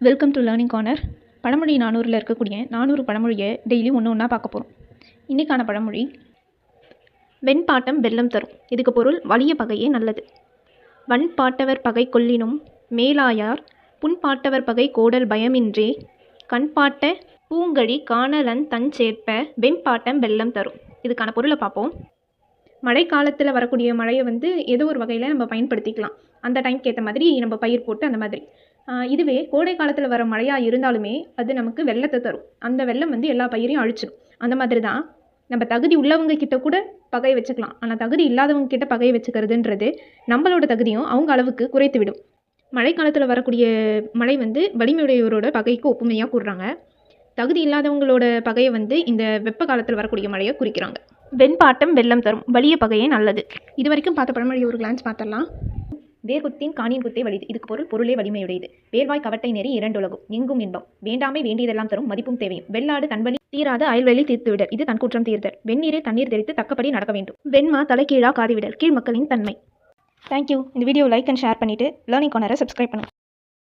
Welcome to learning corner பழமொழி நானூறில் இருக்கக்கூடிய நானூறு பழமொழியை டெய்லி ஒன்று ஒன்றா பார்க்க போகிறோம் இன்றைக்கான பழமொழி வெண்பாட்டம் வெல்லம் தரும். இதுக்கு பொருள் வலிய பகையே நல்லது. வன்பாட்டவர் பகை கொள்ளினும் மேலாயார் புண்பாட்டவர் பகை கோடல் பயமின்றே. கண்பாட்ட பூங்கழி காணலன் தன் சேர்ப்ப வெண்பாட்டம் வெல்லம் தரும். இதுக்கான பொருளை பார்ப்போம். மழை காலத்தில் வரக்கூடிய மழையை வந்து ஏதோ ஒரு வகையில் நம்ம பயன்படுத்திக்கலாம். அந்த டைம்க்கு ஏற்ற மாதிரி நம்ம பயிர் போட்டு அந்த மாதிரி. இதுவே கோடை காலத்தில் வர மழையாக இருந்தாலுமே அது நமக்கு வெள்ளத்தை தரும். அந்த வெள்ளம் வந்து எல்லா பயிரையும் அழிச்சிடும் அந்த மாதிரி தான் நம்ம தகுதி உள்ளவங்க கிட்ட கூட பகையை வச்சுக்கலாம். ஆனால் தகுதி இல்லாதவங்க கிட்ட பகையை வச்சுக்கிறதுன்றது நம்மளோட தகுதியும் அவங்க அளவுக்கு குறைத்து விடும் மழைக்காலத்தில் வரக்கூடிய மழை வந்து வலிமையுடையவரோட பகைக்கு ஒப்புமையாக கூறுறாங்க. தகுதி இல்லாதவங்களோட பகையை வந்து இந்த வெப்ப காலத்தில் வரக்கூடிய மழையை குறிக்கிறாங்க. வெண்பாட்டம் வெள்ளம் தரும். வலிய பகையே நல்லது. இது வரைக்கும் பார்த்த பழமொழி ஒரு கிளான்ஸ் பார்த்தரலாம் வேர்குத்தின் காணியின் குத்தே வலிது இதுக்கு பொருள் பொருளே வலிமையுடையது. வேர்வாய் கவட்டை நெறி இரண்டுலகும் எங்கும் இன்பம். வேண்டாமை வேண்டியதெல்லாம் தரும் மதிப்பும் தேவையும். வெள்ளாடு தன்வழி தீராத அயல்வெளி தீர்த்துவிடல். இது தன் குற்றம் தீர்த்தல். வெந்நீரை தண்ணீர் தெரித்து தக்கப்படி நடக்க வேண்டும். வெண்மா தலைகீழா காதிவிடல். கீழ் மக்களின் தன்மை. தேங்க்யூ இந்த வீடியோ லைக் அண்ட் ஷேர் பண்ணிவிட்டு லேர்னிங் கார்னரை சப்ஸ்கிரைப் பண்ணுங்கள்